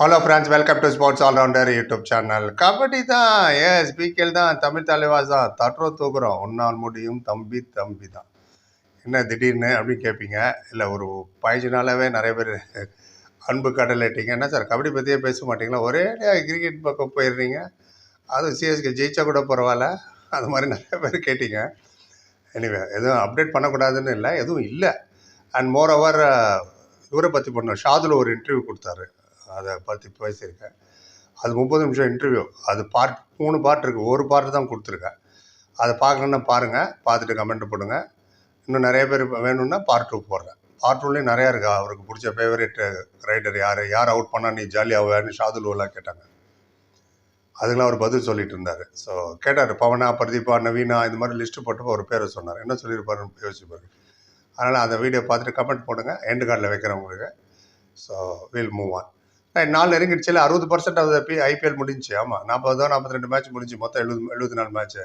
Hello friends welcome to sports allrounder YouTube channel kabaddi தான். Yes பிகேல் தான். தமிழ் தலைவாஸ் தான். தட்டுறோ தூக்குறோம். உன்னால் முடியும் தம்பி தம்பி தான். என்ன திடீர்னு அப்படின்னு கேட்பீங்க இல்லை ஒரு பதினஞ்சு நாளாகவே நிறைய பேர் அன்பு கடலேட்டிங்க. என்ன சார் கபடி பற்றியே பேச மாட்டீங்களா? ஒரே கிரிக்கெட் பக்கம் போயிடுறீங்க. அதுவும் சிஎஸ்கே ஜெயிச்சா கூட பரவாயில்ல. அது மாதிரி நிறைய பேர் கேட்டீங்க. எனிவே எதுவும் அப்டேட் பண்ணக்கூடாதுன்னு இல்லை. எதுவும் இல்லை. அண்ட் மோர் ஓவர் இவரை பற்றி பண்ணோம். ஷாதுல ஒரு இன்டர்வியூ கொடுத்தாரு. அதை பற்றி பேசியிருக்கேன். அது முப்பது நிமிஷம் இன்டர்வியூ அது பார்ட் மூணு பார்ட் இருக்குது ஒரு பார்ட் தான் கொடுத்துருக்கேன். அதை பார்க்கணுன்னா பாருங்கள் பார்த்துட்டு கமெண்ட் போடுங்க. இன்னும் நிறைய பேர் வேணும்னா பார்ட் டூ போடுறேன். பார்ட் டூலேயும் நிறையா இருக்கா? அவருக்கு பிடிச்ச ஃபேவரேட் ரைடர் யார்? யார் அவுட் பண்ணால் நீ ஜாலியாக ஜாலியாகவேன்னு ஷாதுலுவெல்லாம் கேட்டாங்க. அதுக்கெலாம் அவர் பதில் சொல்லிட்டு இருந்தார். ஸோ கேட்டார் பவனா பிரதீபா நவீனா இந்த மாதிரி லிஸ்ட்டு போட்டப்போ ஒரு பேரை சொன்னார். என்ன சொல்லியிருப்பாருன்னு யோசிப்பாரு அதனால் அந்த வீடியோ பார்த்துட்டு கமெண்ட் போடுங்க. எண்டு கார்டில் வைக்கிறவங்களுக்கு ஸோ வில் மூவ் ஆன் நாலு இல்லை அறுபது பர்சன்ட் அது ஐபிஎல் முடிஞ்சு ஆமாம் நாற்பதோ நாற்பத்தி ரெண்டு மேட்ச் முடிஞ்சு மொத்தம் எழுபது எழுபத்தி நாலு மேட்ச்சு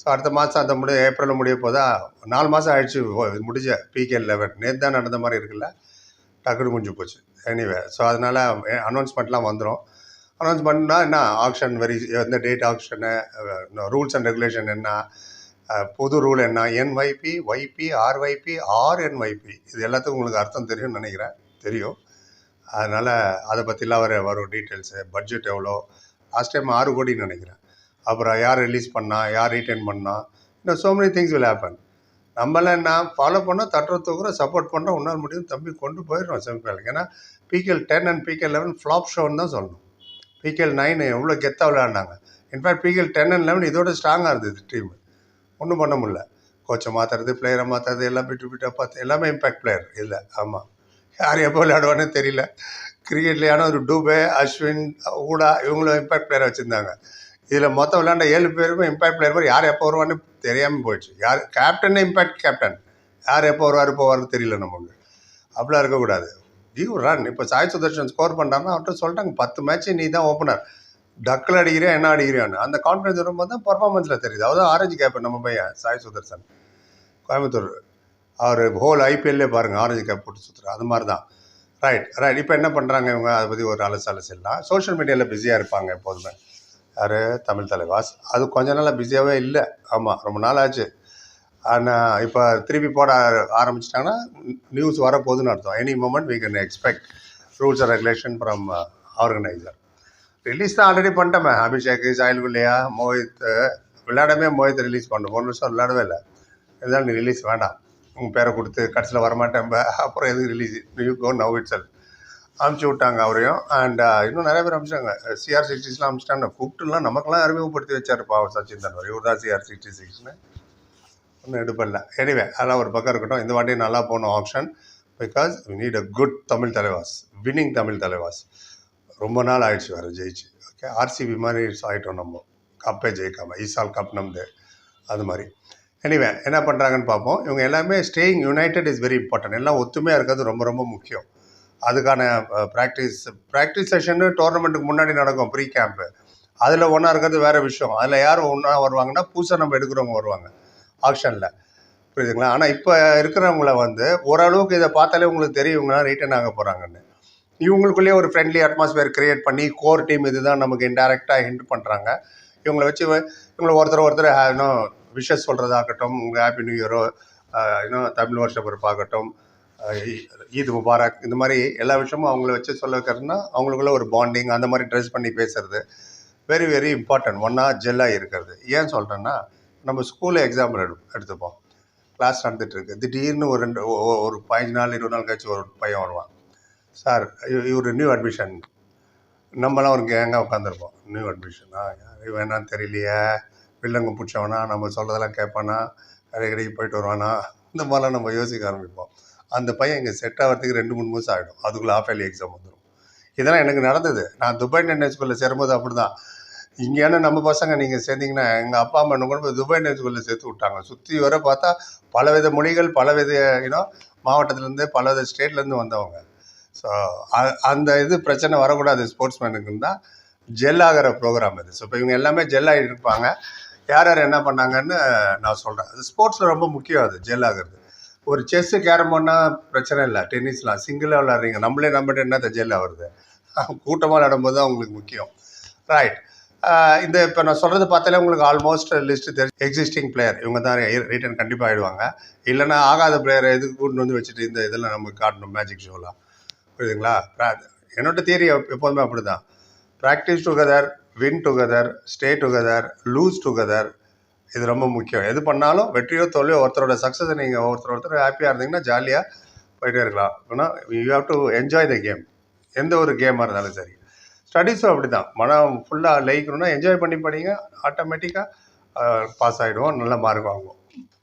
ஸோ அடுத்த மாதம் அந்த முடி ஏப்ரலில் முடிய போதா நாலு மாதம் ஆயிடுச்சு. முடிஞ்ச பிகே லெவன் நேற்று தான் நடந்த மாதிரி இருக்குல்ல? டக்குனு முடிஞ்சு போச்சு. எனிவே ஸோ அதனால் அனௌன்ஸ்மெண்ட்லாம் வந்துடும் அனௌன்ஸ் பண்ணால் என்ன? ஆக்ஷன் வெரி எந்த date auction rules and regulation என்ன? புது ரூல் என்ன? என்ஒய்பி ஒய்பி ஆர்ஒய்பி ஆர்என்ஒய்பி இது எல்லாத்துக்கும் உங்களுக்கு அர்த்தம் தெரியும்னு நினைக்கிறேன். தெரியும். அதனால் அதை பற்றிலாம் அவர் வரும் டீட்டெயில்ஸு பட்ஜெட் எவ்வளோ? லாஸ்ட் டைம் ஆறு கோடின்னு நினைக்கிறேன். அப்புறம் யார் ரிலீஸ் பண்ணா? யார் ரீட்டைன் பண்ணா? இன்னும் so many things will happen நம்மளாம் என்ன ஃபாலோ பண்ணால் தட்டுற தூக்குற சப்போர்ட் பண்ணுறோம் உன்னால் முடியும் தம்பி கொண்டு போயிடுறோம் செமிஃபைனலுக்கு ஏன்னா PKL ten and PKL eleven flop ஷோன்னு தான் சொல்லணும். பிகேஎல் நைன் எவ்வளோ கெத்தாக விளையாடினாங்க. In fact PKL ten and eleven இதோட ஸ்ட்ராங்காக இருந்தது டீம் ஒன்றும் பண்ண முடியல. கோச்சை மாற்றுறது பிளேயரை மாற்றுறது எல்லாம் பிட்டு பிட்டாக பார்த்து எல்லாமே இம்பேக்ட் பிளேயர் இல்லை ஆமாம் யார் எப்போ விளையாடுவானே தெரியல. கிரிக்கெட்லையான ஒரு டூபே அஸ்வின் ஊடா இவங்களும் இம்பேக்ட் பிளேயர் வச்சுருந்தாங்க. இதில் மொத்தம் விளையாண்ட ஏழு பேருமே இம்பேக்ட் பிளேயர் மாதிரி யார் எப்போ வருவான்னு தெரியாமல் போயிடுச்சு. யார் கேப்டனே இம்பேக்ட் கேப்டன் யார் எப்போ வருவார் போவார்னு தெரியல நமக்கு. அப்படிலாம் இருக்கக்கூடாது. கிவ் ரன் இப்போ சாய் சுதர்ஷன் ஸ்கோர் பண்ணுறான்னா அவர்கிட்ட சொல்லிட்டாங்க பத்து மேட்ச் நீ தான் ஓப்பனர் டக்கில் அடிக்கிறியா என்ன அடிக்கிறியான்னு. அந்த கான்ஃபிடன்ஸ் வரும்போது தான் பர்ஃபார்மன்ஸில் தெரியுது. அதான் ஆரஞ்சு கேப் நம்ம பையன் சாய் சுதர்சன் கோயம்புத்தூர். அவர் ஹோல் ஐபிஎல்லே பாருங்கள் ஆரஞ்சு கேப் போட்டு சுற்றுறாரு அது மாதிரி தான் ரைட் ரைட் இப்போ என்ன பண்ணுறாங்க இவங்க? அதை பற்றி ஒரு அலசு அலசிடலாம் சோஷியல் மீடியாவில் பிஸியாக இருப்பாங்க எப்போதுமே. யார்? தமிழ் தலைவாஸ். அது கொஞ்ச நாளாக பிஸியாகவே இல்லை. ஆமாம் ரொம்ப நாள் ஆச்சு ஆனால் இப்போ திருப்பி போட ஆரம்பிச்சிட்டாங்கன்னா நியூஸ் வரப்போகுதுன்னு அர்த்தம். Any moment we can expect rules and regulation from organiser release தான் ஆல்ரெடி பண்ணிட்டோமே. அபிஷேக் சாயில் குல்லையா மோஹித் விளையாடவே மோஹித் ரிலீஸ் பண்ணோம் போன வருஷம் விளையாடவே இல்லை. இருந்தாலும் நீ ரிலீஸ் வேண்டாம். உங்கள் பேரை கொடுத்து கடைசியில் வரமாட்டேன் அப்புறம் எதுக்கு release new go now it sell அமுச்சு விட்டாங்க அவரையும். அண்ட் uh, இன்னும் நிறைய பேர் அமிச்சிட்டாங்க சிஆர் சிக்ஸ்டிஸ்லாம் அமிச்சிட்டாங்க கூப்பிட்டுலாம் நமக்கெல்லாம் அறிமுகப்படுத்தி வச்சார் பாவ சச்சின் தன்வர் இவர் தான் சிஆர் சிக்ஸ்டி சிக்ஸ்னு ஒன்றும் எடுப்பில்ல எனிவே அதெல்லாம் ஒரு பக்கம் இருக்கட்டும். இந்த வாட்டி நல்லா போகணும் option because we need a good Tamil Thalaivas. Winning Tamil Thalaivas. ரொம்ப நாள் ஆயிடுச்சு வேறு ஜெயிச்சு. ஓகே ஆர்சிபி மாதிரி ஆகிட்டோம் நம்ம. கப்பே ஜெயிக்காமல் ஈசால் கப் நம்து. அது மாதிரி. எனிவே என்ன பண்ணுறாங்கன்னு பார்ப்போம். இவங்க எல்லாமே staying united is very important எல்லாம் ஒத்துமையாக இருக்கிறது ரொம்ப ரொம்ப முக்கியம். அதுக்கான ப்ராக்டிஸ் ப்ராக்டிஸ் செஷனு டோர்னமெண்ட்டுக்கு முன்னாடி நடக்கும் ப்ரீ கேம்ப்பு அதில் ஒன்றா இருக்கிறது வேறு விஷயம். அதில் யார் ஒன்றா வருவாங்கன்னா புதுசாக நம்ம எடுக்கிறவங்க வருவாங்க ஆக்ஷனில் புரியுதுங்களா? ஆனால் இப்போ இருக்கிறவங்கள வந்து ஓரளவுக்கு இதை பார்த்தாலே உங்களுக்கு தெரியும் இவங்களாம் ரிட்டர்ன் ஆக போகிறாங்கன்னு இவங்களுக்குள்ளேயே ஒரு ஃப்ரெண்ட்லி அட்மாஸ்பியர் க்ரியேட் பண்ணி கோர் டீம் இதுதான் நமக்கு இன்டெரக்டாக ஹிண்ட் பண்ணுறாங்க இவங்களை வச்சு இவங்களை ஒருத்தர் ஒருத்தர் இன்னும் விஷஸ் சொல்கிறதாகட்டும் உங்கள் ஹாப்பி நியூ இயரோ இன்னும் தமிழ் வருஷ பிறப்பாகட்டும் அஹ் ஈத் முபாரக் இந்த மாதிரி எல்லா விஷயமும் அவங்கள வச்சு சொல்ல வைக்கிறதுனா அவங்களுக்குள்ள ஒரு பாண்டிங் அந்த மாதிரி ட்ரெஸ் பண்ணி பேசுறது வெரி வெரி இம்பார்ட்டன்ட் ஒன்றா ஜெல்லாக இருக்கிறது. ஏன் சொல்கிறேன்னா நம்ம ஸ்கூலில் எக்ஸாம்பிள் எடு எடுத்துப்போம். கிளாஸ் நடந்துட்டுருக்கு. திடீர்னு ஒரு ரெண்டு ஒரு பதினஞ்சு நாள் இருபது நாள் கழிச்சு ஒரு பையன் வருவான். சார் இவர் நியூ அட்மிஷன் நம்மளாம் ஒரு கேங்காக உட்காந்துருப்போம் நியூ அட்மிஷனா இவன் என்னன்னு தெரியலையே. வில்லங்கம் பிடிச்சவனா நம்ம சொல்கிறதெல்லாம் கேட்பானா கடை கடைக்கு போயிட்டு வருவானா இந்த மாதிரிலாம் நம்ம யோசிக்க ஆரம்பிப்போம். அந்த பையன் இங்கே செட் ஆகிறதுக்கு ரெண்டு மூணு மாதம் ஆகிடும் அதுக்குள்ளே ஆஃப் இயர்லி எக்ஸாம் வந்துடும் இதெல்லாம் எனக்கு நடந்தது. நான் துபாய் இந்தியன் ஸ்கூலில் சேரும்போது அப்படி தான் இங்கேயான நம்ம பசங்க நீங்கள் சேர்ந்தீங்கன்னா எங்கள் அப்பா அம்மா என்ன கூட போய் துபாய் இந்தியன் ஸ்கூலில் சேர்த்து விட்டாங்க. சுற்றி வர பார்த்தா பலவித மொழிகள் பலவித யூனோ மாவட்டத்துலேருந்து பலவித ஸ்டேட்லேருந்து வந்தவங்க. ஸோ அந்த இது பிரச்சனை வரக்கூடாது. ஸ்போர்ட்ஸ் மேனுக்குன்னு தான் ஜெல் ஆகிற ப்ரோக்ராம் இது. ஸோ இப்போ இவங்க எல்லாமே ஜெல் ஆகிட்டு இருப்பாங்க. யார் யார் என்ன பண்ணாங்கன்னு நான் சொல்கிறேன் அது ஸ்போர்ட்ஸில் ரொம்ப முக்கியம் அது ஜெல் ஆகிறது. ஒரு செஸ்ஸு கேரம் போனால் பிரச்சனை இல்லை டென்னிஸ்லாம் சிங்கிளாக விளாட்றீங்க நம்மளே நம்மகிட்ட என்ன ஜெல் ஆகுறது? கூட்டமாக விளாடும்போது தான் உங்களுக்கு முக்கியம். ரைட் இந்த இப்போ நான் சொல்கிறது பார்த்தாலே உங்களுக்கு ஆல்மோஸ்ட் லிஸ்ட்டு தெரிஞ்சு எக்ஸிஸ்டிங் பிளேயர் இவங்க தான் ரிட்டர்ன் கண்டிப்பாக ஆகிடுவாங்க இல்லைன்னா ஆகாத பிளேயரை எதுக்கு கூட்டு வந்து வச்சுட்டு இந்த இதெல்லாம் நமக்கு காட்டணும் மேஜிக் ஷோலாம் புரியுதுங்களா? என்னோட தியரி எப்போதுமே அப்படி தான் practice together win together stay together lose together இது ரொம்ப முக்கியம். எது பண்ணாலும் வெற்றியோ தோல்வியோ ஒருத்தரோட சக்ஸஸை நீங்கள் ஒருத்தர் ஒருத்தர் ஹாப்பியாக இருந்தீங்கன்னா ஜாலியாக போயிட்டே இருக்கலாம். ஆனால் you have to enjoy the game எந்த ஒரு கேமாக இருந்தாலும் சரி. ஸ்டடீஸும் அப்படி தான் மனம் ஃபுல்லாக லயிக்கணும்னா என்ஜாய் பண்ணி படிங்க. ஆட்டோமேட்டிக்காக பாஸ் ஆகிடுவோம் நல்ல மார்க் வாங்குவோம்.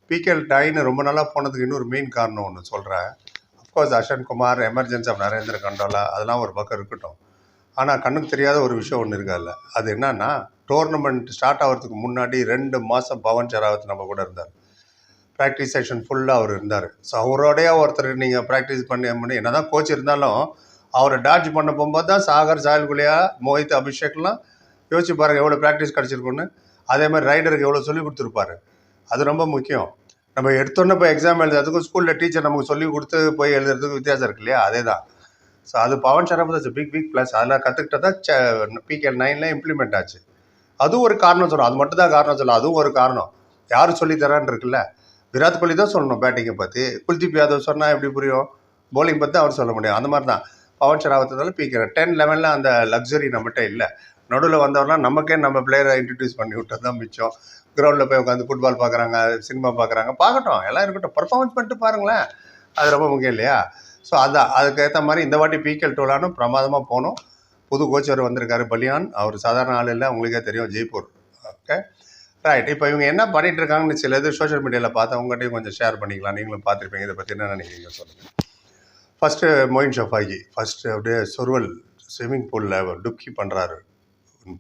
பிகேஎல் டைன்னு ரொம்ப நாளாக போனதுக்கு இன்னொரு மெயின் காரணம் ஒன்று சொல்கிறேன் of course Ashan Kumar emergency of Narendra Kandola அதெல்லாம் ஒரு பக்கம் இருக்கட்டும். ஆனால் கண்ணுக்கு தெரியாத ஒரு விஷயம் ஒன்று இருக்காதுல்ல. அது என்னன்னா டோர்னமெண்ட் ஸ்டார்ட் ஆகிறதுக்கு முன்னாடி ரெண்டு மாதம் பவன் ஷராவத் நம்ம கூட இருந்தார். ப்ராக்டிஸ் செஷன் ஃபுல்லாக அவர் இருந்தார். ஸோ அவரோடைய ஒருத்தர் நீங்கள் ப்ராக்டிஸ் பண்ணி பண்ணி என்ன தான் கோச் இருந்தாலும் அவரை டாட்ஜ் பண்ண போகும்போது தான் சாகர் சாயல் குலியா மோஹித் அபிஷேக்லாம் யோசிச்சு பாருங்கள் எவ்வளோ ப்ராக்டிஸ் கிடச்சிருக்குன்னு அதே மாதிரி ரைடருக்கு எவ்வளோ சொல்லி கொடுத்துருப்பாரு. அது ரொம்ப முக்கியம். நம்ம எடுத்தோன்னே போய் எக்ஸாம் எழுதுறதுக்கும் ஸ்கூலில் டீச்சர் நமக்கு சொல்லி கொடுத்து போய் எழுதுறதுக்கும் வித்தியாசம் இருக்கு இல்லையா? அதே தான் ஸோ அது Pawan Sehrawat big big plus அதில் கற்றுக்கிட்டதா பிகேஎல் நைனில் இம்ப்ளிமெண்ட் ஆச்சு. அதுவும் ஒரு காரணம் சொல்லணும். அது மட்டும் தான் காரணம் சொல்லலாம் அதுவும் ஒரு காரணம். யார் சொல்லி இருக்குல்ல? விராட் கோலி தான் சொல்லணும் பேட்டிங்கை பற்றி குல்தீப் யாதவ் சொன்னால் எப்படி புரியும்? போலிங் பற்றி அவர் சொல்ல முடியும். அந்த மாதிரி தான் பவன் ஷராவத்தால பிகே டென் லெவனில் அந்த லக்ஸரி நம்மகிட்ட இல்லை. நடுவில் வந்தவர்லாம் நமக்கே நம்ம பிளேயரை இன்ட்ரடியூஸ் பண்ணி விட்டது தான் மிச்சம். கிரவுண்டில் போய் உட்காந்து ஃபுட்பால் பார்க்குறாங்க சினிமா பார்க்குறாங்க பார்க்கட்டும். எல்லாம் இருக்கட்டும். பர்ஃபார்மன்ஸ் பண்ணிட்டு பாருங்களேன். அது ரொம்ப முக்கியம் இல்லையா? ஸோ அதான் அதுக்கேற்ற மாதிரி இந்த வாட்டி பிகேல் டோலானும் பிரமாதமாக போனோம் புது கோச்சர் வந்திருக்காரு பலியான். அவர் சாதாரண ஆள் இல்லை. உங்களுக்கே தெரியும் ஜெய்ப்பூர். ஓகே ரைட் இப்போ இவங்க என்ன பண்ணிட்டு இருக்காங்கன்னு சில இது சோஷியல் மீடியாவில் பார்த்து உங்கள்கிட்டயும் கொஞ்சம் ஷேர் பண்ணிக்கலாம். நீங்களும் பார்த்துருப்பீங்க. இதை பற்றி என்ன நினைக்கிறீங்க சொல்லுங்கள் ஃபஸ்ட்டு மொயின் ஷஃபாகி ஃபஸ்ட்டு அப்படியே சொருவல் ஸ்விம்மிங் பூலில் டுப்கி பண்ணுறாரு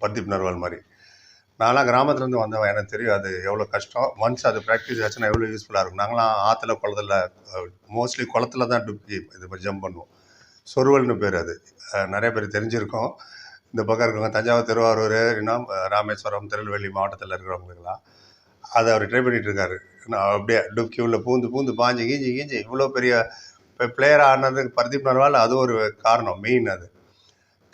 பர்தீப் நர்வால் மாதிரி. நான்லாம் கிராமத்துலேருந்து வந்தவன். எனக்கு தெரியும் அது எவ்வளோ கஷ்டம். ஒன்ஸ் அது ப்ராக்டிஸ் ஆச்சுன்னா எவ்வளோ யூஸ்ஃபுல்லாக இருக்கும். நாங்களாம் ஆற்றுல குளத்துல மோஸ்ட்லி குளத்துல தான் டுப்கி இது ஜம்ப் பண்ணுவோம். சொருவல்னு பேர் அது. நிறைய பேர் தெரிஞ்சிருக்கோம். இந்த பக்கம் இருக்கிறவங்க தஞ்சாவூர் திருவாரூர் இன்னும் ராமேஸ்வரம் திருநெல்வேலி மாவட்டத்தில் இருக்கிறவங்களுக்குலாம் அதை அவர் ட்ரை பண்ணிகிட்டு இருக்காரு. நான் அப்படியே டுப்கி உள்ள பூந்து பூந்து பாஞ்சு கீஞ்சி கீஞ்சி. இவ்வளோ பெரிய இப்போ பிளேயர் ஆனதுக்கு பர்தீப் நர்வால் அது ஒரு காரணம் மெயின் அது.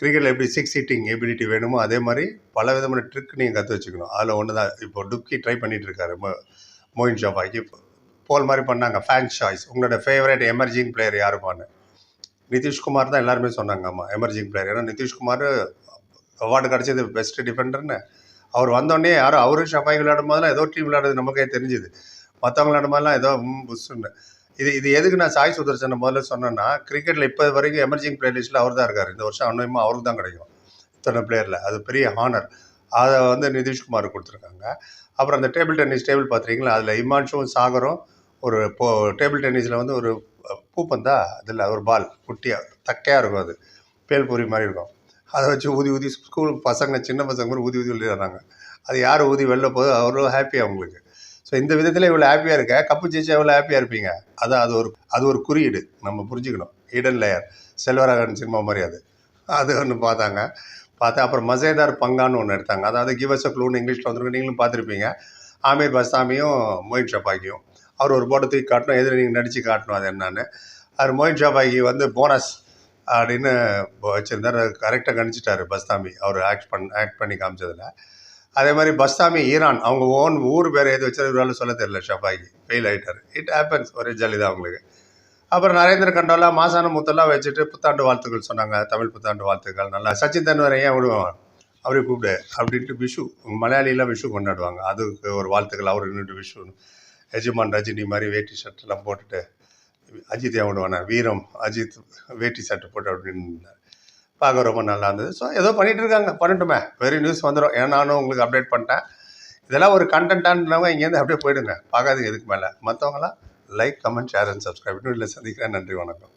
கிரிக்கெட்டில் எப்படி சிக்ஸ் ஹிட்டிங் எபிலிட்டி வேணுமோ அதே மாதிரி பல விதமான ட்ரிக் நீங்கள் கற்று வச்சுக்கணும். அதில் ஒன்று தான். இப்போ டுப்கி ட்ரை பண்ணிட்டு இருக்காரு. மோ மோயின் ஷாபாக்கி போல் மாதிரி பண்ணாங்க. ஃபேன் சாய்ஸ் உங்களோட ஃபேவரேட் எமர்ஜிங் பிளேயர் யாருப்பான்னு? நிதிஷ்குமார் தான் எல்லாருமே சொன்னாங்க. ஆமாம் எமர்ஜிங் பிளேயர் ஏன்னா நிதிஷ்குமார் அவார்டு கிடச்சது பெஸ்ட் டிஃபெண்டர்னு அவர் வந்தோடனே யாரும் அவரும் ஷபாய் விளையாடும் போதெல்லாம் ஏதோ டீம் விளையாடுறது நமக்கே தெரிஞ்சுது. மற்றவங்க விளையாடும் போதெல்லாம் ஏதோ புஷ்ன்னு புஷ்ஷுன்னு. இது இது எதுக்கு நான் சாய் சுதர்சனை முதல்ல சொன்னேன்னா கிரிக்கெட்டில் இப்போ வரைக்கும் எமர்ஜிங் பிளேலிஸ்ட்டில் அவர் தான் இருக்கார். இந்த வருஷம் அன்னையமா அவருக்கு தான் கிடைக்கும். இத்தனை பிளேயரில் அது பெரிய ஹானர் அதை வந்து நிதிஷ்குமார் கொடுத்துருக்காங்க. அப்புறம் அந்த டேபிள் டென்னிஸ் டேபிள் பார்த்துருக்கீங்களா அதில் இமான்ஷும் சாகரும் ஒரு போ டேபிள் டென்னிஸில் வந்து ஒரு பூப்பந்தா அதில் ஒரு பால் குட்டியாக தக்கையாக இருக்கும் அது. பேல்பூரி மாதிரி இருக்கும். அதை வச்சு ஊதி ஊதி ஸ்கூல் பசங்க சின்ன பசங்க மாதிரி ஊதி ஊதி விளையாடுறாங்க. அது யார் ஊதி வெளில போகுது அவ்வளோ ஹாப்பி அவங்களுக்கு ஸோ இந்த விதத்தில் இவ்வளோ ஹாப்பியாக இருக்க? கப்பு ஜெயிச்சா எவ்வளோ ஹாப்பியாக இருப்பீங்க? அதான் அது ஒரு அது ஒரு குறியீடு. நம்ம புரிஞ்சுக்கணும். ஈடன் லேயர் செல்வராகன் சினிமா மாதிரி அது அது ஒன்று பார்த்தாங்க. பார்த்தா அப்புறம் மசேதார் பங்கான்னு ஒன்று எடுத்தாங்க. அதாவது கிவஸ் க்ளூன்னு இங்கிலீஷில் வந்துருக்கு. நீங்களும் பார்த்துருப்பீங்க. ஆமீர் பஸ்தாமியும் மொயின் ஷபாக்கியும் அவர் ஒரு போட்டை தூக்கி காட்டணும். எதிர நீங்கள் நடித்து காட்டணும் அது என்னன்னு. அவர் மொயின் ஷபாக்கி வந்து போனஸ் அப்படின்னு வச்சுருந்தார். கரெக்டாக கணிச்சிட்டாரு பஸ்தாமி. அவர் ஆக்ட் பண் ஆக்ட் பண்ணி காமிச்சதில். அதே மாதிரி பஸ்தாமி ஈரான் அவங்க ஓன் ஊர் பேர் எது வச்சு சொல்ல தெரியல ஷபாய்க்கு ஃபெயில் ஆகிட்டார் இட் ஹேப்பன்ஸ் ஒரே ஜாலி தான் அவங்களுக்கு. அப்புறம் நரேந்திர கண்டோலா மாசான முத்தெல்லாம் வச்சுட்டு புத்தாண்டு வாழ்த்துக்கள் சொன்னாங்க. தமிழ் புத்தாண்டு வாழ்த்துக்கள். நல்லா சச்சின் தென்வரை ஏன் விடுவான்? அவரையும் கூப்பிடு அப்படின்ட்டு விஷு மலையாளியெல்லாம் விஷு கொண்டாடுவாங்க. அதுக்கு ஒரு வாழ்த்துக்கள். அவர் நின்றுட்டு விஷு எஜமான் ரஜினி மாதிரி வேட்டி ஷர்ட்லாம் போட்டுட்டு அஜித் ஏன் விடுவானே? வீரம் அஜித் வேட்டி ஷர்ட் போட்டு அப்படின்னு பார்க்க ரொம்ப நல்லா இருந்தது. ஸோ ஏதோ பண்ணிட்டு இருக்காங்க பண்ணட்டுமே. வெரி நியூஸ் வந்துடும் ஏன்னா நானும் உங்களுக்கு அப்டேட் பண்ணிட்டேன். இதெல்லாம் ஒரு கண்டென்ட்டானவங்க இங்கேருந்து அப்படியே போயிடுங்க. பார்க்காதீங்க இதுக்கு மேலே. மற்றவங்களாம் like comment share and subscribe இன்னும் இல்லை சந்திக்கிறேன். நன்றி வணக்கம்.